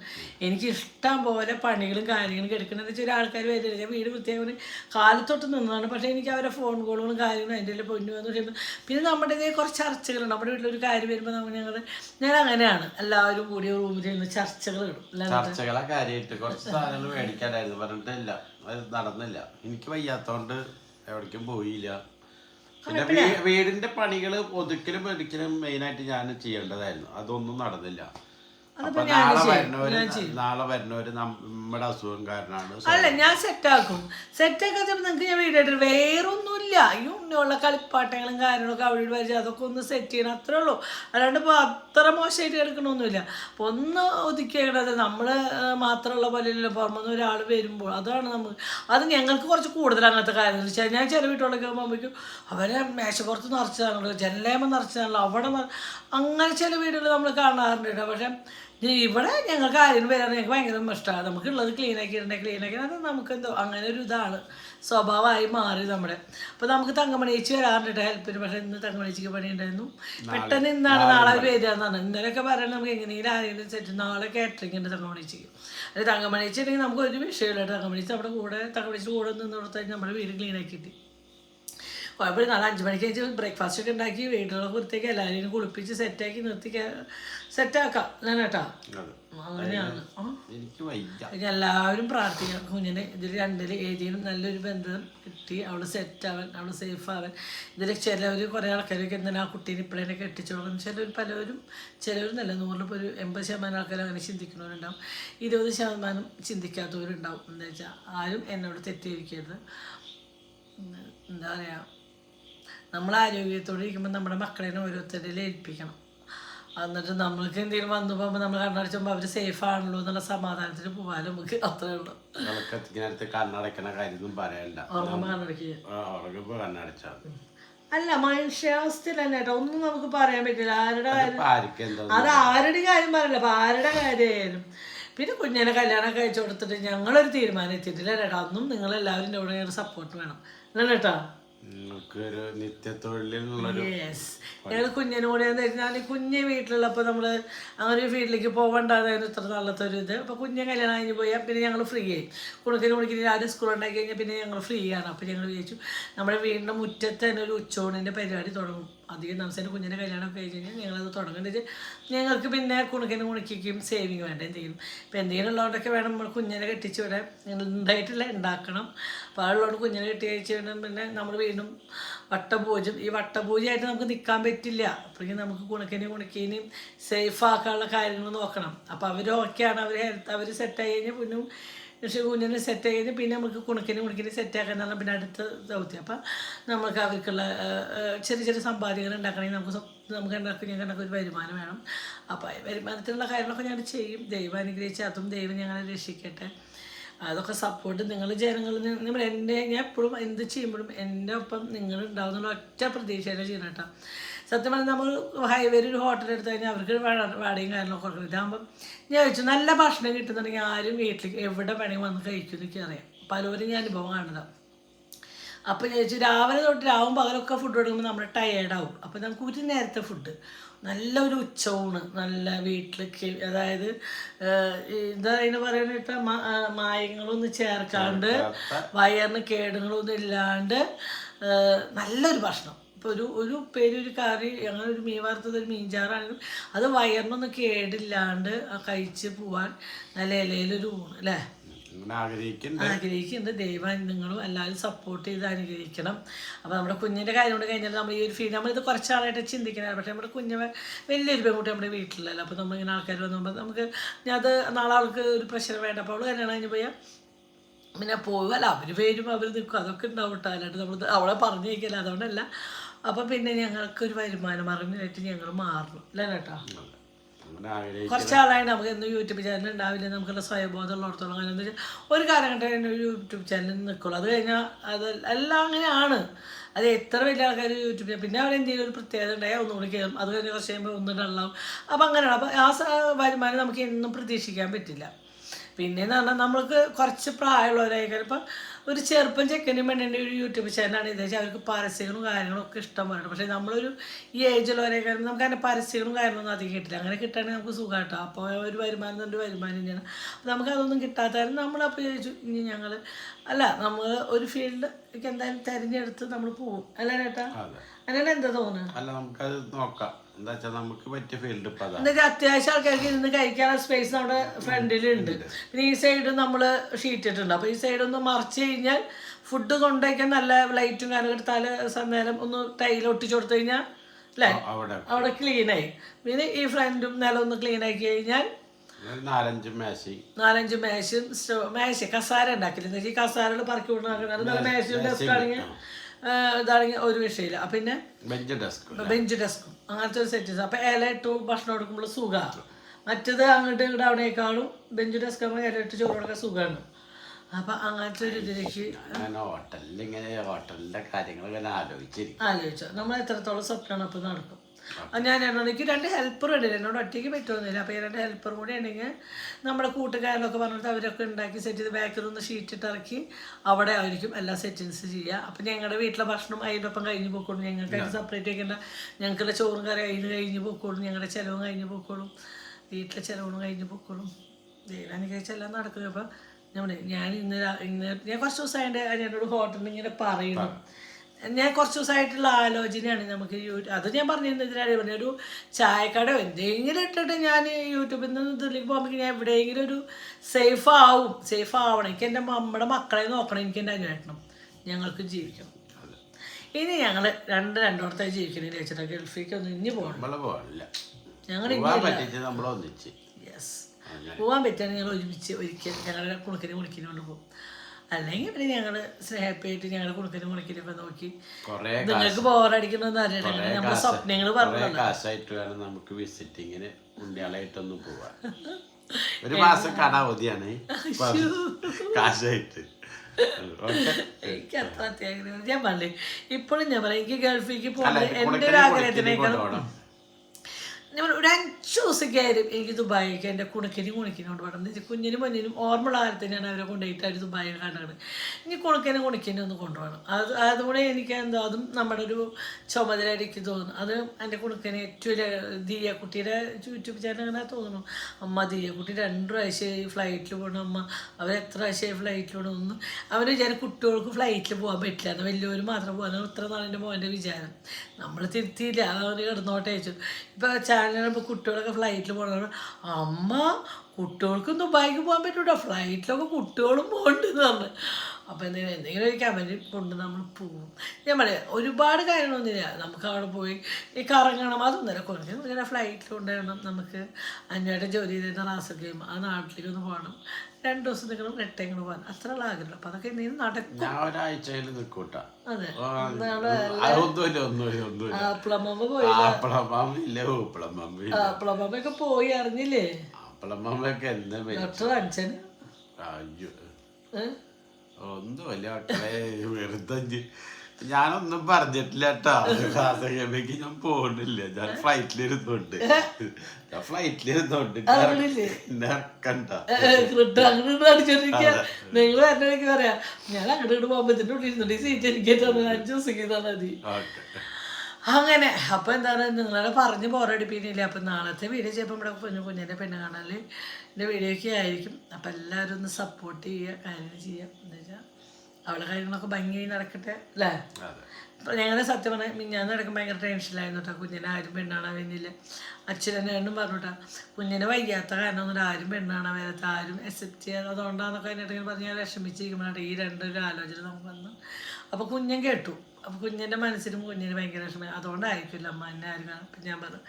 എനിക്ക് ഇഷ്ടം പോലെ പണികളും കാര്യങ്ങളും എടുക്കണമെന്ന് വെച്ചാൽ ഒരാൾക്കാർ വരില്ല. ഞാൻ വീട് വൃത്തിയാക്കി കാലത്തൊട്ട് നിന്നതാണ്. പക്ഷേ എനിക്ക് അവരെ ഫോൺ കോളുകളും കാര്യങ്ങളും അതിന്റെ എല്ലാം പൊന്നു എന്ന് പറയുമ്പോൾ പിന്നെ നമ്മുടെ ഇതേ കുറച്ച് ചർച്ചകളുണ്ട്. നമ്മുടെ വീട്ടിലൊരു കാര്യം വരുമ്പോൾ നമ്മൾ ഞങ്ങൾ ഞാൻ അങ്ങനെയാണ്. എല്ലാവരും കൂടി റൂമിൽ നിന്ന് ചർച്ചകൾ ഇടും. ചർച്ചകളെ കാര്യമായിട്ട് കുറച്ച് സാധനങ്ങൾ മേടിക്കാനായിരുന്നു. പറഞ്ഞിട്ടില്ല നടന്നില്ല. എനിക്ക് വയ്യാത്തോണ്ട് എവിടേക്കും പോയില്ല. പിന്നെ വീടിന്റെ പണികൾ ഒതുക്കലും ഒതുക്കലും മെയിനായിട്ട് ഞാൻ ചെയ്യേണ്ടതായിരുന്നു. അതൊന്നും നടന്നില്ല. അപ്പൊ നാളെ വരുന്നവര് നാളെ നമ്മുടെ അസുഖം കാരണമാണ് അല്ല ഞാൻ സെറ്റാക്കും. സെറ്റാക്കാത്ത നിങ്ങൾക്ക് ഞാൻ വീഡിയോ വേറൊന്നുമില്ല. ഈ ഉണ്ണിയുള്ള കളിപ്പാട്ടങ്ങളും കാര്യങ്ങളൊക്കെ അവിടെ വരിക അതൊക്കെ ഒന്ന് സെറ്റ് ചെയ്യണം അത്രേ ഉള്ളൂ. അല്ലാണ്ട് ഇപ്പോൾ അത്ര മോശമായിട്ട് കിടക്കണമൊന്നുമില്ല അപ്പോൾ ഒന്ന് ഒതുക്കിയത് നമ്മൾ മാത്രമുള്ള പോലെയല്ലോ പുറമെന്ന് ഒരാൾ വരുമ്പോൾ അതാണ് നമുക്ക് അത് ഞങ്ങൾക്ക് കുറച്ച് കൂടുതൽ അങ്ങനത്തെ കാര്യങ്ങൾ. വെച്ചാൽ ഞാൻ ചില വീട്ടുകളൊക്കെ പോകുമ്പോഴേക്കും അവരെ മേശപ്പുറത്ത് നിറച്ചതാണല്ലോ. ജനലേമ നിറച്ചതാണല്ലോ. അവിടെ അങ്ങനെ ചില വീടുകൾ നമ്മൾ കാണാറുണ്ട് പക്ഷേ ഇവിടെ ഞങ്ങൾക്ക് ആരും വരാൻ ഞങ്ങൾക്ക് ഭയങ്കര ഇഷ്ടമാണ്. നമുക്കുള്ളത് ക്ലീൻ ഇടണേ ക്ലീൻ ആക്കി അത് നമുക്ക് എന്തോ അങ്ങനെ ഒരു ഇതാണ്. സ്വഭാവമായി മാറി നമ്മുടെ. അപ്പോൾ നമുക്ക് തങ്കമണിയേച്ചി വരാറുണ്ട് ഹെൽപ്പിന് പക്ഷേ ഇന്ന് തങ്കമണിയേച്ചിക്ക് പണി ഉണ്ടായിരുന്നു പെട്ടെന്ന് ഇന്നാണ് നാളെ അവർ വരിക എന്നാണ്. ഇന്നലെയൊക്കെ പറയണത് നമുക്ക് എങ്ങനെയെങ്കിലും ആരെങ്കിലും സെറ്റ് നാളെ കാറ്ററിംഗ് ഉണ്ട് തങ്കമണിയേച്ചിക്ക് അത് തങ്കമണിയേച്ചി ഉണ്ടെങ്കിൽ നമുക്ക് ഒരു വിഷയമില്ല തങ്കമണിയേച്ചി നമ്മുടെ കൂടെ തങ്കമണിയേച്ചി കൂടെ നിന്ന് കൊടുത്താൽ നമ്മുടെ വീട് ക്ലീൻ ആക്കിയിട്ട് കുഴപ്പമില്ല. നാളെ അഞ്ച് മണിക്ക് കഴിഞ്ഞ് ബ്രേക്ക്ഫാസ്റ്റ് ഒക്കെ ഉണ്ടാക്കി വീട്ടിലുള്ള പുറത്തേക്ക് എല്ലാവരെയും കുളിപ്പിച്ച് സെറ്റാക്കി നിർത്തി സെറ്റാക്കാം ഞാൻ കേട്ടാ. അങ്ങനെയാണ്. എല്ലാവരും പ്രാർത്ഥിക്കാം കുഞ്ഞിനെ ഇതിൽ രണ്ടിൽ ഏതെങ്കിലും നല്ലൊരു ബന്ധം കിട്ടി അവൾ സെറ്റ് അവിടെ അവൾ സേഫ് ആവാൻ. ഇതിൽ ചിലവർ കുറേ ആൾക്കാരൊക്കെ എന്തിനാ ആ കുട്ടീനെ ഇപ്പോഴേ കെട്ടിച്ചോളും. ചിലർ പലവരും ചിലവർ നല്ല നൂറിലിപ്പോൾ ഒരു എൺപത് ശതമാനം ആൾക്കാർ അങ്ങനെ ചിന്തിക്കുന്നവരുണ്ടാവും. ഇരുപത് ശതമാനം ചിന്തിക്കാത്തവരുണ്ടാവും. എന്താ വെച്ചാൽ ആരും എന്നോട് തെറ്റിയിരിക്കരുത് എന്താ പറയുക നമ്മൾ ആരോഗ്യത്തോടെ ഇരിക്കുമ്പോൾ നമ്മുടെ മക്കളെ ഓരോരുത്തരിൽ ഏൽപ്പിക്കണം. എന്നിട്ട് നമ്മൾക്ക് എന്തെങ്കിലും വന്നു പോകുമ്പോൾ നമ്മൾ കണ്ണടച്ചുമ്പോൾ അവർ സേഫ് ആണല്ലോ എന്നുള്ള സമാധാനത്തിൽ പോകാനും നമുക്ക് അത്രേ ഉള്ളൂ. വിളക്കത്തിനടുത്ത് കണ്ണടക്കണ കാര്യമൊന്നും പറയണ്ട. ഉറങ്ങുമ്പോൾ കണ്ണടക്കുക ഉറങ്ങുമ്പോ കണ്ണടച്ചാൽ അല്ല മനുഷ്യാവസ്ഥയിൽ തന്നെ കേട്ടോ. ഒന്നും നമുക്ക് പറയാൻ പറ്റില്ല. ആരുടെ കാര്യം അത് ആരുടെ കാര്യം പറയില്ല അപ്പൊ ആരുടെ കാര്യമായാലും പിന്നെ കുഞ്ഞിനെ കല്യാണം കഴിച്ചു കൊടുത്തിട്ട് ഞങ്ങളൊരു തീരുമാനം എത്തിയിട്ടില്ല ചേട്ടാ അന്നും നിങ്ങളെല്ലാവരും കൂടെ സപ്പോർട്ട് വേണം. കേട്ടോ നിങ്ങൾക്ക് ഒരു നിത്യത്തൊഴിലിനുള്ളൊരു യെസ് ഞങ്ങൾ കുഞ്ഞിനും കൂടെ എന്ന് വെച്ചാൽ ഈ കുഞ്ഞ് വീട്ടിലുള്ളപ്പോൾ നമ്മൾ അങ്ങനെ ഒരു ഫീൽഡിലേക്ക് പോകണ്ടായിരുന്നു ഇത്ര നല്ലത്തൊരു ഇത്. അപ്പോൾ കുഞ്ഞെ കല്യാണം കഴിഞ്ഞ് പോയാൽ പിന്നെ ഞങ്ങൾ ഫ്രീ ആയി. കുണക്കിന് കുണിക്കിന് ആരും സ്കൂൾ ഉണ്ടാക്കി കഴിഞ്ഞാൽ പിന്നെ ഞങ്ങൾ ഫ്രീ ആണ്. അപ്പോൾ ഞങ്ങൾ വിചാരിച്ചു നമ്മുടെ വീടിന്റെ മുറ്റത്ത് തന്നെ ഒരു ഉച്ചോണിന്റെ പരിപാടി തുടങ്ങും. അധികം ദിവസം കുഞ്ഞിന്റെ കല്യാണം ഒക്കെ കഴിഞ്ഞ് കഴിഞ്ഞാൽ ഞങ്ങളത് തുടങ്ങുന്നത് ഞങ്ങൾക്ക് പിന്നെ കുണുക്കിന് കുണിക്കും സേവിങ് വേണ്ട എന്തെങ്കിലും. ഇപ്പം എന്തെങ്കിലും ഉള്ളതുകൊണ്ടൊക്കെ വേണം നമ്മൾ കുഞ്ഞിനെ കെട്ടിച്ച് വിടാൻ ഉണ്ടായിട്ടില്ല ഉണ്ടാക്കണം. അപ്പോൾ അതുള്ളതുകൊണ്ട് കുഞ്ഞിനെ കെട്ടി കഴിച്ച് പിന്നെ നമ്മൾ വീണ്ടും വട്ടപൂജം ഈ വട്ടപൂജയായിട്ട് നമുക്ക് നിൽക്കാൻ പറ്റില്ല. അപ്പോഴേക്കും നമുക്ക് കുണക്കിനെയും കുണക്കിനെയും സേഫ് ആക്കാനുള്ള കാര്യങ്ങൾ നോക്കണം. അപ്പോൾ അവരൊക്കെയാണ് അവർ ഹെൽത്ത് അവർ സെറ്റായി കഴിഞ്ഞാൽ പിന്നെ പക്ഷേ കുഞ്ഞിനെ സെറ്റ് കഴിഞ്ഞ് പിന്നെ നമുക്ക് കുണക്കിനെ കുണക്കിനെ സെറ്റ് ആക്കാനാണ് പിന്നെ അടുത്ത ദൗത്യം. അപ്പം നമുക്ക് അവർക്കുള്ള ചെറിയ ചെറിയ സമ്പാദ്യങ്ങൾ ഉണ്ടാക്കണമെങ്കിൽ നമുക്ക് നമുക്ക് ഉണ്ടാക്കി ഞാൻ കണക്ക് ഒരു വരുമാനം വേണം. അപ്പോൾ വരുമാനത്തിനുള്ള കാര്യങ്ങളൊക്കെ ഞാൻ ചെയ്യും. ദൈവം അനുഗ്രഹിച്ച് അതും ദൈവം ഞങ്ങളെ രക്ഷിക്കട്ടെ. അതൊക്കെ സപ്പോർട്ട് നിങ്ങൾ ജനങ്ങൾ നിന്ന് എന്റെ ഞാൻ എപ്പോഴും എന്ത് ചെയ്യുമ്പോഴും എന്റെ ഒപ്പം നിങ്ങൾ ഉണ്ടാവുന്നുള്ള ഒറ്റ പ്രതീക്ഷ ചെയ്യണം കേട്ടോ. സത്യം പറഞ്ഞാൽ നമ്മൾ ഹൈവേയിൽ ഒരു ഹോട്ടൽ എടുത്തു കഴിഞ്ഞാൽ അവർക്ക് വാട- വാടകയും കാര്യങ്ങളൊക്കെ കൊടുക്കണം. ഇതാകുമ്പം ഞാൻ ചോദിച്ചു നല്ല ഭക്ഷണം കിട്ടുന്നുണ്ടെങ്കിൽ ആരും വീട്ടിലേക്ക് എവിടെ വേണമെങ്കിൽ വന്ന് കഴിക്കും എന്നൊക്കെ അറിയാം പലവരും ഞാൻ അനുഭവം കാണുന്നത്. അപ്പോൾ ഞാൻ ചോദിച്ചു രാവിലെ തൊട്ട് രാവും പകലൊക്കെ ഫുഡ് കൊടുക്കുമ്പോൾ നമ്മൾ ടയേർഡാവും അപ്പോൾ നമുക്ക് ഒരു നേരത്തെ ഫുഡ് നല്ലൊരു ഉച്ചവൂണ് നല്ല വീട്ടിലേക്ക് അതായത് എന്താ അതിന് ഇപ്പം? മായങ്ങളൊന്നും ചേർക്കാണ്ട് വയറിന് കേടുകളൊന്നും ഇല്ലാണ്ട് നല്ലൊരു ഭക്ഷണം. ഇപ്പോൾ ഒരു ഒരു പേര് ഒരു കറി അങ്ങനെ ഒരു മീൻ വറുത്തത് ഒരു മീൻചാറാണെങ്കിലും അത് വയറിനൊന്നും കേടില്ലാണ്ട് കഴിച്ച് പോവാൻ നല്ല ഇലയിലൊരു ഊണ് അല്ലേ? ആഗ്രഹിക്കുന്നുണ്ട്. ദൈവം നിങ്ങളും എല്ലാവരും സപ്പോർട്ട് ചെയ്ത് അനുഗ്രഹിക്കണം. അപ്പോൾ നമ്മുടെ കുഞ്ഞിന്റെ കാര്യം കൊണ്ട് കഴിഞ്ഞാൽ നമ്മൾ ഈ ഒരു ഫീൽ നമ്മളിത് കുറച്ചാളായിട്ട് ചിന്തിക്കണം. പക്ഷേ നമ്മുടെ കുഞ്ഞ് വലിയൊരു പെൺകുട്ടി നമ്മുടെ വീട്ടിലല്ല? അപ്പോൾ നമ്മളിങ്ങനെ ആൾക്കാർ വന്നുമ്പോൾ നമുക്ക് ഞാൻ അത് നാളെ ആൾക്ക് ഒരു പ്രഷർ വേണ്ട. അപ്പോൾ അവൾ കല്യാണം കഴിഞ്ഞ് പോയാൽ പിന്നെ പോവല്ല അവർ വരും അവർ നിൽക്കും അതൊക്കെ ഉണ്ടാവും കേട്ടോ അല്ലാണ്ട് നമ്മൾ അവളെ പറഞ്ഞു വയ്ക്കില്ല അതുകൊണ്ടല്ല അപ്പം പിന്നെ ഞങ്ങൾക്ക് ഒരു വരുമാന മാർഗമായിട്ട് ഞങ്ങൾ മാറണം അല്ലേ കേട്ടോ കുറച്ചാളായി നമുക്ക് എന്നും യൂട്യൂബ് ചാനൽ ഉണ്ടാവില്ല. നമുക്കുള്ള സ്വയബോധം ഉള്ളിടത്തോളം അങ്ങനെ ഒരു കാലഘട്ടം കഴിഞ്ഞ് ഒരു യൂട്യൂബ് ചാനൽ നിൽക്കുള്ളൂ. അത് കഴിഞ്ഞാൽ അത് എല്ലാം അങ്ങനെയാണ്. അത് എത്ര വലിയ ആൾക്കാർ യൂട്യൂബ് ചാനൽ പിന്നെ അവരെന്തെങ്കിലും ഒരു പ്രത്യേകത ഉണ്ടായാൽ ഒന്നുകൂടി കയറും അത് കഴിഞ്ഞ് കുറച്ച് കഴിയുമ്പോൾ ഒന്നും ഡള്ളാവും. അപ്പം അങ്ങനെയാണ്. അപ്പം ആ വരുമാനം നമുക്ക് എന്നും പ്രതീക്ഷിക്കാൻ പറ്റില്ല. പിന്നെയെന്ന് പറഞ്ഞാൽ നമ്മൾക്ക് കുറച്ച് പ്രായമുള്ളവരായി ഇപ്പം ഒരു ചെറുപ്പം ചെക്കനും പെണ്ണിന്റെ ഒരു യൂട്യൂബ് ചാനലാണ് ഇത് അവർക്ക് പരസ്യങ്ങളും കാര്യങ്ങളും ഒക്കെ ഇഷ്ടം വേണം പക്ഷേ നമ്മളൊരു ഈ ഏജിലുള്ളവരെയൊക്കെ നമുക്ക് അതിന്റെ പരസ്യങ്ങളും കാര്യങ്ങളൊന്നും അധികം കിട്ടില്ല. അങ്ങനെ കിട്ടുകയാണെങ്കിൽ നമുക്ക് സുഖമാട്ടോ അപ്പോൾ ഒരു വരുമാനം കൊണ്ട് വരുമാനം തന്നെയാണ് അപ്പോൾ നമുക്ക് അതൊന്നും കിട്ടാത്താലും നമ്മളപ്പോൾ ചോദിച്ചു ഇനി ഞങ്ങൾ അല്ല നമ്മൾ ഒരു ഫീൽഡ് എന്തായാലും തിരഞ്ഞെടുത്ത് നമ്മൾ പോവും. അല്ലേട്ടാ അതെ. അങ്ങനെ എന്താ തോന്നുന്നത്? അല്ല നമുക്കത് നോക്കാം. എന്താ വെച്ചാൽ നമുക്ക് പറ്റിയ ഫീൽഡ് ഇപ്പം അതാ. എന്നുവെച്ചാൽ അത്യാവശ്യം ആൾക്കാർക്ക് ഇരുന്ന് കഴിക്കാനുള്ള സ്പേസ് നമ്മുടെ ഫ്രണ്ടിലുണ്ട്. പിന്നെ ഈ സൈഡ് നമ്മൾ ഷീറ്റ് ഇട്ടിട്ടുണ്ട്. അപ്പോൾ ഈ സൈഡ് ഒന്ന് മറിച്ച് കഴിഞ്ഞാൽ ഫുഡ് കൊണ്ടുവയ്ക്കാൻ നല്ല ലൈറ്റും കാര്യങ്ങളും എടുത്താൽ നേരം ഒന്ന് ടൈൽ ഒട്ടിച്ചു കൊടുത്തു കഴിഞ്ഞാൽ അല്ലേ? അവിടെ. അവിടെ ക്ലീനായി പിന്നെ ഈ ഫ്രണ്ടും നിലം ഒന്ന് ക്ലീൻ ആക്കി കഴിഞ്ഞാൽ നാലഞ്ച് മേശി. നാലഞ്ച് മേശയും മേശ കസാര ഉണ്ടാക്കില്ല ഈ കസാരകൾ പറക്കി വിടുന്ന മേശ മേശയും ഡെസ്ക് ആണെങ്കിൽ ഇതാണെങ്കിൽ ഒരു വിഷയമില്ല. പിന്നെ ബെഞ്ച് ഡെസ്ക് ബെഞ്ച് ഡെസ്കും അങ്ങനത്തെ ഒരു സെറ്റ് അപ്പൊ ഇല ഇട്ടു ഭക്ഷണം കൊടുക്കുമ്പോൾ സുഖമാണ് മറ്റത് അങ്ങോട്ട് ഇങ്ങോട്ട് അവിടേക്കാളും ബെഞ്ച് ഡെസ്ക് ആകുമ്പോൾ ഇല ഇട്ട് ചോറ് കൊടുക്കാൻ സുഖമാണ് അപ്പൊ അങ്ങനത്തെ ഒരു ഇതിലേക്ക് ഹോട്ടലിൽ ഇങ്ങനെ ഹോട്ടലിന്റെ കാര്യങ്ങൾ ആലോചിച്ചു ആലോചിച്ചു. നമ്മൾ എത്രത്തോളം സ്വപ്നമാണ് അപ്പൊ നടക്കും. ഞാൻ എനിക്ക് രണ്ട് ഹെൽപ്പർ ഉണ്ട് എന്നോട് ഒറ്റയ്ക്ക് പറ്റുമെന്നില്ല അപ്പോൾ ഈ രണ്ട് ഹെൽപ്പർ കൂടെ ഉണ്ടെങ്കിൽ നമ്മുടെ കൂട്ടുകാരനൊക്കെ പറഞ്ഞിട്ട് അവരൊക്കെ ഉണ്ടാക്കി സെറ്റ് ചെയ്ത് ബാക്കിൽ ഒന്ന് ഷീറ്റ് ഇട്ട് ഇറക്കി അവിടെ ആയിരിക്കും എല്ലാ സെറ്റിങ്സ് ചെയ്യുക. അപ്പം ഞങ്ങളുടെ വീട്ടിലെ ഭക്ഷണം അതിന്റെ ഒപ്പം കഴിഞ്ഞ് പോയിക്കോളും ഞങ്ങൾക്ക് അതിന് സെപ്പറേറ്റ് വെക്കേണ്ട ഞങ്ങൾക്കുള്ള ചോറും കറി അതിന് കഴിഞ്ഞ് പോയിക്കോളും ഞങ്ങളുടെ ചിലവും കഴിഞ്ഞ് പോയിക്കോളും വീട്ടിലെ ചിലവും കഴിഞ്ഞ് പോയിക്കോളും ദൈവാനിക്ക് എല്ലാം നടക്കും അപ്പം ഞാൻ ഞാൻ ഇന്ന് ഇന്ന് ഞാൻ കുറച്ച് ദിവസമായിട്ട് എന്നോട് ഹോട്ടലിൽ ഇങ്ങനെ പറയുന്നു ഞാൻ കുറച്ച് ദിവസമായിട്ടുള്ള ആലോചനയാണ് നമുക്ക് അത് ഞാൻ പറഞ്ഞിരുന്നു ഇതിനാണ് പറഞ്ഞ ഒരു ചായക്കട എന്തെങ്കിലും ഇട്ടിട്ട് ഞാൻ യൂട്യൂബിൽ നിന്ന് ഇതിലേക്ക് പോകുമ്പോൾ ഞാൻ എവിടെയെങ്കിലും ഒരു സേഫ് ആവും. സേഫ് ആവണം. എനിക്ക് എന്റെ നമ്മുടെ മക്കളെ നോക്കണം. എനിക്ക് എന്റെ അനുവേട്ടണം ഞങ്ങൾക്ക് ജീവിക്കണം. ഇനി ഞങ്ങൾ രണ്ട് രണ്ടോടത്തായി ജീവിക്കണേ വെച്ചിട്ട് ഗൾഫിലേക്ക് ഒന്ന് ഇനി പോകണം ഞങ്ങൾ യെസ് പോകാൻ പറ്റുകയാണെങ്കിൽ ഞങ്ങൾ ഒരുമിച്ച് ഒരിക്കൽ ഞങ്ങളുടെ കുണുക്കിനെ കുളിക്കിന് കൊണ്ട് പോകും. അല്ലെങ്കിൽ പിന്നെ ഞങ്ങൾ ഹാപ്പി ആയിട്ട് ഞങ്ങളുടെ കുണക്കിന് ഒക്കെ നോക്കി. നിങ്ങൾക്ക് ബോറടിക്കണമെന്ന് അറിയട്ടെ നമ്മുടെ സ്വപ്നങ്ങൾ പറഞ്ഞു നമുക്ക് വിസിറ്റിങ്ങിന് ഉണ്ണിയാളായിട്ടൊന്ന് പോവാ ഒരു മാസം കട അവധിയാണ് കാശായിട്ട്. എനിക്ക് അത്ര അത്യാഗ്രഹം ഞാൻ പറഞ്ഞേ ഇപ്പോഴും ഞാൻ പറയാം എനിക്ക് ഗൾഫിലേക്ക് പോകുന്നത് എന്റെ ഒരു ആഗ്രഹത്തിനേക്കാളും ഞാൻ ഒരു അഞ്ച് ദിവസമൊക്കെയായാലും എനിക്ക് ദുബായിക്ക് എന്റെ കുണക്കനും കുണിക്കിനും കൊണ്ട് പോകണം എന്ന് വെച്ചാൽ കുഞ്ഞിനും പൊന്നിനും ഓർമ്മയുള്ള കാലത്തിനാണ് അവരെ കൊണ്ടുപോയിട്ട് അവർ ദുബായി കാണുന്നത്. ഇനി കുണക്കിനും കുണിക്കിനും ഒന്ന് കൊണ്ടുപോകണം. അത് അതുകൂടെ എനിക്ക് എന്തോ അതും നമ്മുടെ ഒരു ചുമതല എനിക്ക് തോന്നുന്നു. അത് എന്റെ കുണക്കിന് ഏറ്റവും ദിയ കുട്ടിയുടെ യൂട്യൂബ് ചാനൽ അങ്ങനെ തോന്നുന്നു. അമ്മ ദിയ കുട്ടി രണ്ട് പ്രാവശ്യമായി ഫ്ലൈറ്റിൽ പോകണം അമ്മ അവർ എത്ര പ്രാവശ്യമായി ഫ്ലൈറ്റിൽ പോകണം ഒന്ന് അവർ വിചാരം കുട്ടികൾക്ക് ഫ്ലൈറ്റിൽ പോകാൻ പറ്റില്ല. എന്ന് വലിയവർ മാത്രം പോകാൻ. ഇത്ര നാളിന്റെ മോന്റെ വിചാരം. നമ്മൾ തിരുത്തിയില്ല. അതവർ കിടന്നോട്ടെ ഇപ്പോൾ ചാനലിപ്പോൾ കുട്ടികളൊക്കെ ഫ്ലൈറ്റിൽ പോകണം അമ്മ കുട്ടികൾക്ക് ദുബായിക്ക് പോകാൻ പറ്റൂട്ടോ ഫ്ലൈറ്റിലൊക്കെ കുട്ടികളും പോകണ്ടെന്ന് പറഞ്ഞു അപ്പോൾ എന്തെങ്കിലും എന്തെങ്കിലും ഒരു കമന്റ് കൊണ്ട് നമ്മൾ പോകും ഞാൻ പറയാം ഒരുപാട് കാര്യങ്ങളൊന്നുമില്ല. നമുക്ക് അവിടെ പോയി ഈ കറങ്ങണം അതൊന്നുമില്ല കുറച്ച് ഇങ്ങനെ ഫ്ലൈറ്റിൽ കൊണ്ടുവരണം. നമുക്ക് അഞ്ഞായിട്ട് ജോലി ചെയ്തിരുന്ന റാസൊക്കെയും ആ നാട്ടിലേക്ക് ഒന്ന് പോകണം. രണ്ട് ദിവസം നിങ്ങൾ റിട്ടേൺ പോകാൻ അത്രയുള്ള ആഗ്രഹം അപ്പൊ അതൊക്കെ നീ നടക്കും. ഞാൻ ഒരാഴ്ചയിൽ നിൽക്കൂട്ട. അതെ. ആപ്പിളമ്മ പോയി അറിഞ്ഞില്ലേ? വരും ഡോക്ടർ അയ്യോ. ഒന്നുമില്ല മക്കളെ വെറുതെ ഞാനൊന്നും പറഞ്ഞിട്ടില്ല കേട്ടോ കാസഗമയ്ക്ക് ഞാൻ പോണില്ല. ഞാൻ ഫ്ലൈറ്റിലിരുന്നോണ്ട് ഞാൻ ഫ്ലൈറ്റിലിരുന്നോണ്ട് അങ്ങനില്ലേ? എന്നെ ഇറക്കണ്ട. കൃട്ട് അങ്ങോട്ട് അടിച്ചോണ്ടിരിക്കുക നിങ്ങൾ എനിക്ക് പറയാ ഞാൻ അങ്ങോട്ട് പോകുമ്പോ ഇതിന്റെ ഉള്ളിൽ ഇരുന്നിട്ട് സീറ്റ് എനിക്ക് അഞ്ചു തന്നാൽ മതി. അങ്ങനെ. അപ്പൊ എന്താണ് നിങ്ങളെ പറഞ്ഞ് ബോറടിപ്പിക്കുന്നില്ല അപ്പൊ നാളത്തെ വീഡിയോ ചെയ്യുമ്പോൾ ഇവിടെ കുഞ്ഞു കുഞ്ഞിന്റെ പെണ്ണ് എന്റെ വീഡിയോ ഒക്കെ ആയിരിക്കും. അപ്പൊ എല്ലാവരും ഒന്ന് സപ്പോർട്ട് ചെയ്യുക കാര്യങ്ങൾ ചെയ്യുക. എന്താ വെച്ചാൽ അവളുടെ കാര്യങ്ങളൊക്കെ ഭംഗിയായി നടക്കട്ടെ അല്ലേ? ഞങ്ങളെ ഞങ്ങളുടെ സത്യം പറഞ്ഞാൽ ഞാൻ നടക്കുമ്പോൾ ഭയങ്കര ടെൻഷനിലായിരുന്നു കേട്ടോ കുഞ്ഞിനെ ആരും പെണ്ണാണാൻ വരുന്നില്ല. അച്ഛനെ പറഞ്ഞു കേട്ടോ കുഞ്ഞിനെ വയ്യാത്ത കാരണം ഒന്നും ആരും പെണ്ണാണാൻ വരാത്ത ആരും അക്സെപ്റ്റ് ചെയ്യാതെ അതുകൊണ്ടാന്നൊക്കെ എന്നിട്ട് പറഞ്ഞ് ഞാൻ വിഷമിച്ചിരിക്കുമ്പോഴാണ് ഈ രണ്ടൊരു ആലോചന നമുക്ക് വന്നു. അപ്പോൾ കുഞ്ഞൻ കേട്ടു. അപ്പോൾ കുഞ്ഞിന്റെ മനസ്സിലും കുഞ്ഞിന് ഭയങ്കര വിഷമം. അതുകൊണ്ടായിരിക്കില്ല അമ്മ എന്നെ ആരും കാണാം. അപ്പം ഞാൻ പറഞ്ഞു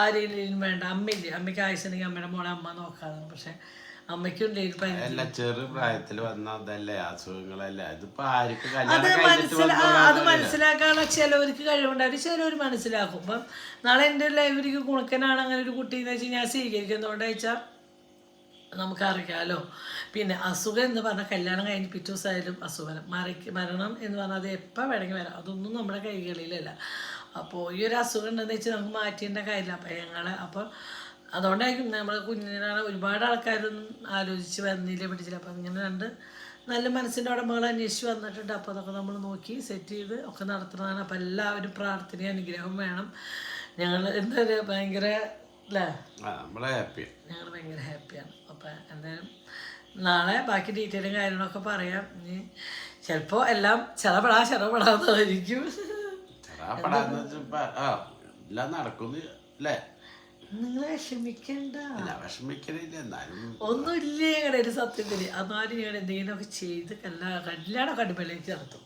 ആരെയും വേണ്ട അമ്മയില്ലേ? അമ്മയ്ക്ക് ആവശ്യമുണ്ടെങ്കിൽ അമ്മയുടെ മോളെ അമ്മ നോക്കാതാണ് പക്ഷേ അല്ല ചെറു പ്രായത്തിൽ വന്ന അതല്ലേ അസുഖങ്ങളല്ലേ? അതിപ്പോ ആർക്കും അത് മനസ്സിലാ മനസ്സിലാക്കാനുള്ള ചിലവർക്ക് കഴിവുണ്ടാവും ചിലവർ മനസ്സിലാക്കും. ഇപ്പം നാളെ എന്റെ ലൈബ്രറിക്ക് കുണക്കനാണ് അങ്ങനെ ഒരു കുട്ടി എന്ന് വെച്ചാൽ ഞാൻ സ്വീകരിക്കുന്നതുകൊണ്ട് വെച്ചാൽ നമുക്കറിയാലോ പിന്നെ അസുഖം എന്ന് പറഞ്ഞാൽ കല്യാണം കഴിഞ്ഞ് പിറ്റേ ദിവസമായാലും അസുഖം. മരക്ക് മരണം എന്ന് പറഞ്ഞാൽ അത് എപ്പോൾ വേണമെങ്കിൽ വരാം. അതൊന്നും നമ്മുടെ കൈകളിലല്ല. അപ്പോൾ ഈ ഒരു അസുഖം ഉണ്ടെന്ന് വെച്ചാൽ നമുക്ക് മാറ്റേണ്ട കാര്യമില്ല. അപ്പോൾ ഞങ്ങൾ അപ്പോൾ അതുകൊണ്ടായിരിക്കും നമ്മൾ കുഞ്ഞിനാണ് ഒരുപാട് ആൾക്കാരൊന്നും ആലോചിച്ച് വന്നില്ല പിടിച്ചില്ല. അപ്പം ഇങ്ങനെ രണ്ട് നല്ല മനസ്സിന്റെ ഉടമകൾ അന്വേഷിച്ച് വന്നിട്ടുണ്ട്. അപ്പോൾ അതൊക്കെ നമ്മൾ നോക്കി സെറ്റ് ചെയ്ത് ഒക്കെ നടത്തുന്നതാണ്. അപ്പം എല്ലാവരും പ്രാർത്ഥനയും അനുഗ്രഹവും വേണം. ഞങ്ങൾ എന്താ പറയുക ഭയങ്കര അല്ലേ ഞങ്ങൾ ഭയങ്കര ഹാപ്പിയാണ് അപ്പം എന്തായാലും നാളെ ബാക്കി ഡീറ്റെയിലും കാര്യങ്ങളൊക്കെ പറയാം. ഇനി ചിലപ്പോൾ എല്ലാം ആ എല്ലാം നടക്കുന്നു അല്ലേ നിങ്ങൾ വിഷമിക്കണ്ട. അല്ല വിഷമിക്കണില്ല എന്നാലും ഒന്നുമില്ലേ ഞങ്ങളുടെ ഒരു സത്യത്തിൽ അന്നാലും ഞങ്ങൾ എന്തെങ്കിലുമൊക്കെ ചെയ്ത് കല്യാണം കടുമ്പലേക്ക് നടത്തും.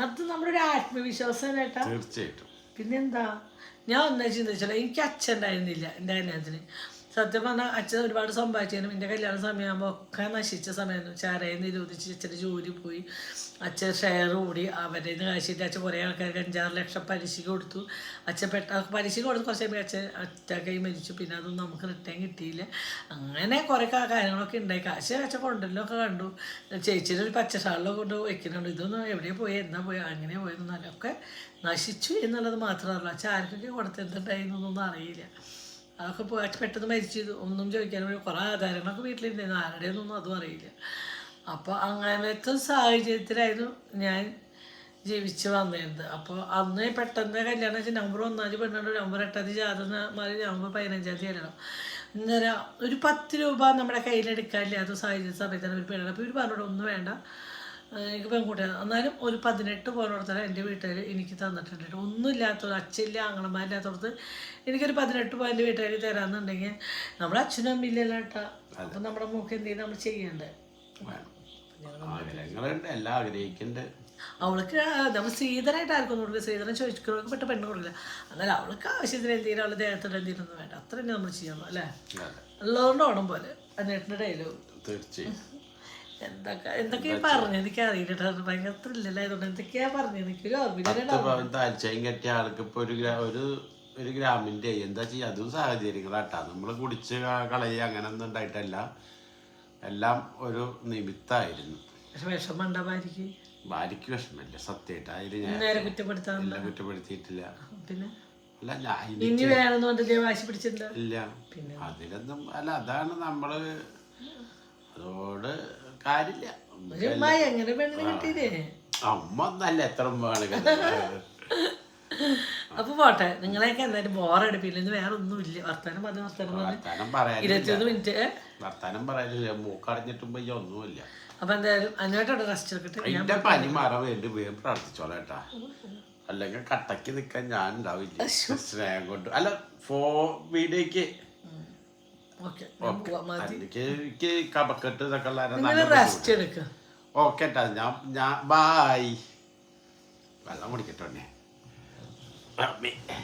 അത് നമ്മുടെ ഒരു ആത്മവിശ്വാസം കേട്ടാ തീർച്ചയായിട്ടും. പിന്നെന്താ? ഞാൻ ഒന്നാ ചിന്തിച്ചാൽ എനിക്ക് അച്ഛൻ ഉണ്ടായിരുന്നില്ല എന്റെ കല്യാണത്തിന്. സത്യം പറഞ്ഞാൽ അച്ഛൻ ഒരുപാട് സമ്പാദിച്ചതിനും എന്റെ കല്യാണ സമയമാകുമ്പോൾ ഒക്കെ നശിച്ച സമയമായിരുന്നു. ചാരയിൽ നിരോധിച്ച് അച്ഛന്റെ ജോലി പോയി. അച്ഛൻ ഷെയർ കൂടി അവരുടെ നിന്ന് കാശിട്ട് അച്ഛൻ കുറേ ആൾക്കാർക്ക് അഞ്ചാറ് ലക്ഷം പലിശ കൊടുത്തു. അച്ഛൻ പെട്ട പലിശ കൊടുത്ത് കുറച്ച് കഴിയുമ്പോൾ അച്ഛൻ അറ്റാക്കായി മരിച്ചു. പിന്നെ അതൊന്നും നമുക്ക് റിട്ടേൺ കിട്ടിയില്ല. അങ്ങനെ കുറേ കാര്യങ്ങളൊക്കെ ഉണ്ടായി. കാശ് അച്ഛൻ കൊണ്ടല്ലൊക്കെ കണ്ടു. ചേച്ചിയുടെ ഒരു പച്ച ഷാളിലൊക്കെ കൊണ്ട് വയ്ക്കുന്നുണ്ട് ഇതൊന്നും എവിടെയാണ് പോയി? എന്നാ പോയി? അങ്ങനെ ഒക്കെ നശിച്ചു എന്നുള്ളത് മാത്രമല്ല അച്ഛൻ ആർക്കൊക്കെ കൊടുത്തെന്തുണ്ടായിരുന്നൊന്നും അറിയില്ല. അതൊക്കെ പെട്ടെന്ന് മരിച്ചു ചെയ്തു ഒന്നും ചോദിക്കാൻ കുറേ ആധാരങ്ങളൊക്കെ വീട്ടിലിരുന്നു ആരുടെ ഒന്നും അതും അറിയില്ല. അപ്പോൾ അങ്ങനത്തെ സാഹചര്യത്തിലായിരുന്നു ഞാൻ ജീവിച്ച് വന്നിരുന്നത്. അപ്പോൾ അന്ന് പെട്ടെന്ന് കല്യാണം വെച്ചാൽ നവംബർ ഒന്നാം തീയതി പെണ്ണുണ്ട് നവംബർ എട്ടാം തീയതി ജാതം മാറി നവംബർ പതിനഞ്ചാം തീയതി കല്യാണം. അന്നേരം ഒരു പത്ത് രൂപ നമ്മുടെ കയ്യിലെടുക്കാനില്ലാത്ത സാഹചര്യ സമയത്താണ് ഒരു പെണ്ണുണ്ട് അപ്പോൾ ഇവർ പറഞ്ഞോട് ഒന്നും വേണ്ട. എനിക്ക് പെൺകുട്ടിയാണ് എന്നാലും ഒരു പതിനെട്ട് പോകണോടത്തോളം എന്റെ വീട്ടുകാർ എനിക്ക് തന്നിട്ടുണ്ട് ഒന്നും ഇല്ലാത്തത് അച്ഛനില്ല ആങ്ങളമാരില്ലാത്തടത്ത് എനിക്കൊരു പതിനെട്ട് പോകാൻ എന്റെ വീട്ടുകാർ തരാമെന്നുണ്ടെങ്കിൽ നമ്മുടെ അച്ഛനും അമ്മയില്ലല്ലോ കേട്ടാ. അപ്പം നമ്മുടെ മൂക്ക് ചെയ്യും? നമ്മൾ ചെയ്യണ്ടേ? ആഗ്രഹങ്ങളുണ്ട് എല്ലാം ആഗ്രഹിക്കുന്നുണ്ട്. അവൾക്ക് നമ്മൾ ശ്രീധരായിട്ട് ആർക്കും കൊടുക്കുക ശ്രീധരൻ ചോദിക്കുന്നവർക്ക് പെട്ട പെണ്ണ് കൊടുക്കില്ല. എന്നാൽ അവൾക്ക് ആവശ്യത്തിന് എന്തെങ്കിലും അവളുടെ ദേഹത്തിൽ എന്തെങ്കിലും വേണ്ട. അത്ര തന്നെ നമ്മൾ ചെയ്യണം അല്ലേ? ഉള്ളതുകൊണ്ട് ഓണം പോലെ. അന്നേട്ടിന്റെ ഡയലോഗ് തീർച്ചയായും. എന്തൊക്കെ എന്തൊക്കെയാ പറഞ്ഞു എനിക്ക് അറിയില്ല ഭയങ്കര ത്രില്ലല്ലായതുകൊണ്ട് എന്തൊക്കെയാ പറഞ്ഞു എനിക്കൊരു ഓർമ്മയില്ല പത്ത് കെട്ടിയ ആൾക്ക് ഇപ്പൊ ഒരു ഒരു ഒരു ഗ്രാമിന്റെ എന്താ ചെയ്യാ? അതും സാഹചര്യങ്ങളാട്ടാ. നമ്മൾ കുടിച്ച് കളയുക അങ്ങനെ ഒന്നും ഉണ്ടായിട്ടല്ല. എല്ലാം ഒരു നിമിത്തായിരുന്നു. ഭാര്യയ്ക്ക്? വിഷമമില്ല. സത്യമായിട്ട് അതിൽ ഞാൻ കുറ്റപ്പെടുത്താറില്ല കുറ്റപ്പെടുത്തിയിട്ടില്ല. പിന്നെ? ഇനി വേണമെന്ന് വാശി ഇല്ല. അതിലൊന്നും അല്ല അതാണ് നമ്മൾ അതോട് കാര്യമില്ല പെണ്ണിനെ കിട്ടിയില്ലേ? അമ്മ നല്ല എത്ര അപ്പൊ പോട്ടെ നിങ്ങളെയൊക്കെ എന്തായാലും ബോറടിപ്പില്ല ഇന്ന് വേറെ വർത്താനം പറഞ്ഞ വർത്താനം പറഞ്ഞ് വർത്താനം ഇരുപത്തിയൊന്ന് മിനിറ്റ്? വർത്താനം പറയാനില്ല. മൂക്കടഞ്ഞിട്ടും ഒന്നുമില്ല. അപ്പൊ എന്തായാലും അനുവായിട്ടോടെ റെസ്റ്റ് എടുക്കട്ടെ എന്റെ പനി മാറാൻ വേണ്ടി വേഗം പ്രാർത്ഥിച്ചോളാം കേട്ടാ. അല്ലെങ്കിൽ കട്ടക്ക് നിക്കാൻ ഞാൻ ഉണ്ടാവില്ല. സ്നേഹം കൊണ്ട്. അല്ല ഫോ വീഡിയോക്ക് എനിക്ക് എനിക്ക് കപക്കെട്ട് ഇതൊക്കെ റെസ്റ്റ് എടുക്കുക ഓക്കെ ഞാൻ ഞാൻ ബായ് വെള്ളം കുടിക്കട്ടെ